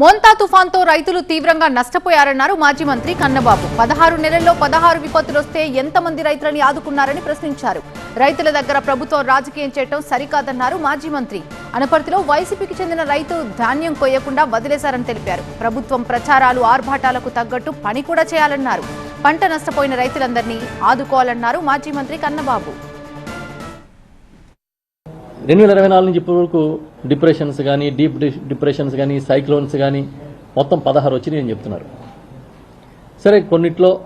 మోంతా తుఫాన్తో రైతులు తీవ్రంగా నష్టపోయారన్నారు మాజీ మంత్రి కన్నబాబు. పదహారు నెలల్లో పదహారు విపత్తులు వస్తే ఎంతమంది రైతులని ఆదుకున్నారని ప్రశ్నించారు. రైతుల దగ్గర ప్రభుత్వం రాజకీయం చేయటం సరికాదన్నారు మాజీ మంత్రి. అనపర్తిలో వైసీపీకి చెందిన రైతు ధాన్యం కొయ్యకుండా వదిలేశారని తెలిపారు. ప్రభుత్వం ప్రచారాలు ఆర్భాటాలకు తగ్గట్టు పని కూడా చేయాలన్నారు. పంట నష్టపోయిన రైతులందరినీ ఆదుకోవాలన్నారు మాజీ మంత్రి కన్నబాబు. రెండు వేల ఇరవై నాలుగు నుంచి ఇప్పటి వరకు డిప్రెషన్స్ కానీ డీప్ డి- డిప్రెషన్స్ కానీ సైక్లోన్స్ కానీ మొత్తం పదహారు వచ్చినాయి అని చెప్తున్నారు. సరే కొన్నిట్లో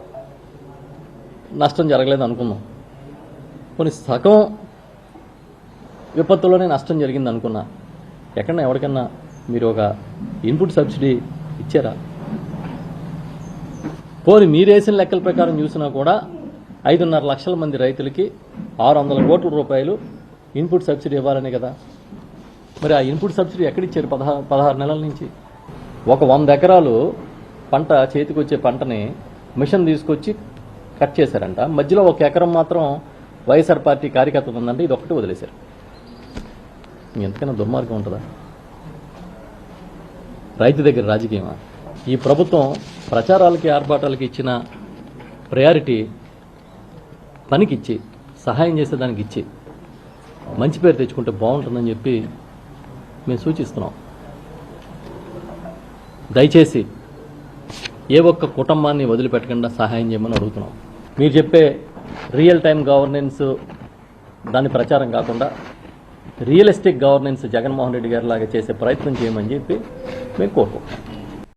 నష్టం జరగలేదు అనుకుందాం. కొన్ని సగం విపత్తులోనే నష్టం జరిగింది అనుకున్నా. ఎక్కడన్నా ఎవరికన్నా మీరు ఒక ఇన్పుట్ సబ్సిడీ ఇచ్చారా? పోని మీరేసిన లెక్కల ప్రకారం చూసినా కూడా ఐదున్నర లక్షల మంది రైతులకి ఆరు వందల కోట్ల రూపాయలు ఇన్పుట్ సబ్సిడీ ఇవ్వాలనే కదా. మరి ఆ ఇన్పుట్ సబ్సిడీ ఎక్కడిచ్చారు పదహారు పదహారు నెలల నుంచి? ఒక వంద ఎకరాలు పంట చేతికి వచ్చే పంటని మిషన్ తీసుకొచ్చి కట్ చేశారంట. మధ్యలో ఒక ఎకరం మాత్రం వైఎస్ఆర్ పార్టీ కార్యకర్త ఉందంటే ఇది ఒక్కటి వదిలేశారు. ఎంతకైనా దుర్మార్గం ఉంటుందా? రైతు దగ్గర రాజకీయమా? ఈ ప్రభుత్వం ప్రచారాలకి ఆర్భాటాలకి ఇచ్చిన ప్రయారిటీ పనికిచ్చి సహాయం చేసేదానికి ఇచ్చి మంచి పేరు తెచ్చుకుంటే బాగుంటుందని చెప్పి మేము సూచిస్తున్నాం. దయచేసి ఏ ఒక్క కుటుంబాన్ని వదిలిపెట్టకుండా సహాయం చేయమని అడుగుతున్నాం. మీరు చెప్పే రియల్ టైం గవర్నెన్స్ దాని ప్రచారం కాకుండా రియలిస్టిక్ గవర్నెన్స్ జగన్మోహన్ రెడ్డి గారి లాగా చేసే ప్రయత్నం చేయమని చెప్పి మేము కోరుకుంటున్నాం.